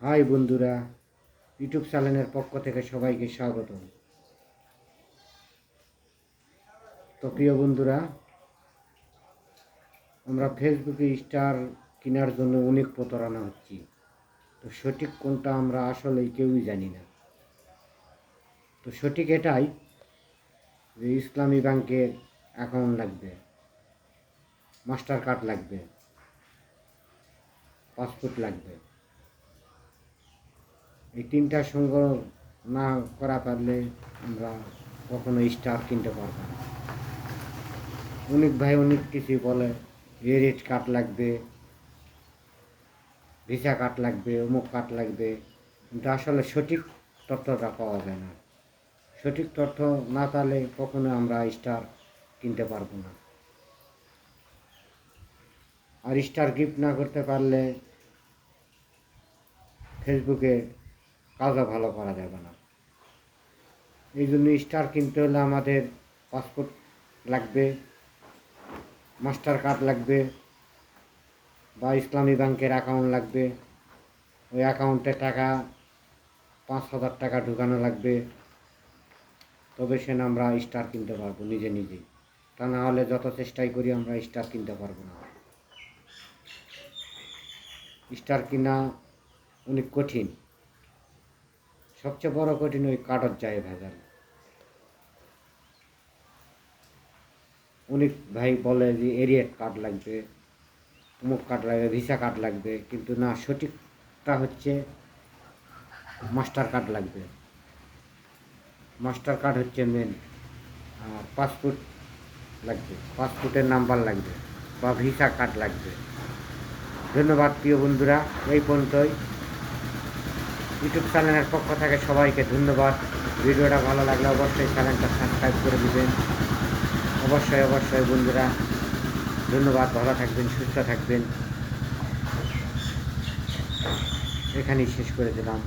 High বন্ধুরা, YouTube চ্যানেলের পক্ষ থেকে সবাইকে স্বাগত তো প্রিয় বন্ধুরা, আমরা ফেসবুকে স্টার কেনার জন্য অনেক প্রতারণা হচ্ছি। তো সঠিক কোনটা আমরা আসলে কেউই জানি না। তো সঠিক এটাই যে ইসলামী ব্যাংকের অ্যাকাউন্ট লাগবে মাস্টার কার্ড লাগবে পাসপোর্ট লাগবে। এই তিনটা সংগ্রহ না করা পারলে আমরা কখনো স্টার কিনতে পারব না। অনেক ভাই অনেক কিছু বলে, এ রেট কার্ড লাগবে, ভিসা কার্ড লাগবে, অমুক কার্ড লাগবে, কিন্তু আসলে সঠিক তথ্যটা পাওয়া যায় না। সঠিক তথ্য না পালে কখনো আমরা স্টার কিনতে পারব না। আর স্টার গিফট না করতে পারলে ফেসবুকে কাজও ভালো করা যাবে না। এই জন্য স্টার কিনতে হলে আমাদের পাসপোর্ট লাগবে মাস্টার কার্ড লাগবে বা ইসলামী ব্যাংকের অ্যাকাউন্ট লাগবে। ওই অ্যাকাউন্টে টাকা পাঁচ হাজার টাকা ঢুকানো লাগবে। তবে সে আমরা স্টার কিনতে পারব নিজে নিজেই। তা না হলে যত চেষ্টাই করি আমরা স্টার কিনতে পারব না। স্টার কিনা অনেক কঠিন। সবচেয়ে বড় কঠিন ওই কাঠের যায় ভেজাল। অনেক ভাই বলে যে এরিয়েট কার্ড লাগবে, অমুক কার্ড লাগবে, ভিসা কার্ড লাগবে, কিন্তু না, সঠিকটা হচ্ছে মাস্টার কার্ড লাগবে। মাস্টার কার্ড হচ্ছে মেন আর পাসপোর্ট লাগবে, পাসপোর্টের নাম্বার লাগবে, বা ভিসা কার্ড লাগবে। ধন্যবাদ প্রিয় বন্ধুরা, এই পর্যন্তই। ইউটিউব চ্যানেলের পক্ষ থেকে সবাইকে ধন্যবাদ। ভিডিওটা ভালো লাগলে অবশ্যই চ্যানেলটা সাবস্ক্রাইব করে দেবেন। অবশ্যই অবশ্যই বন্ধুরা, ধন্যবাদ। ভালো থাকবেন, সুস্থ থাকবেন। এখানেই শেষ করে দিলাম।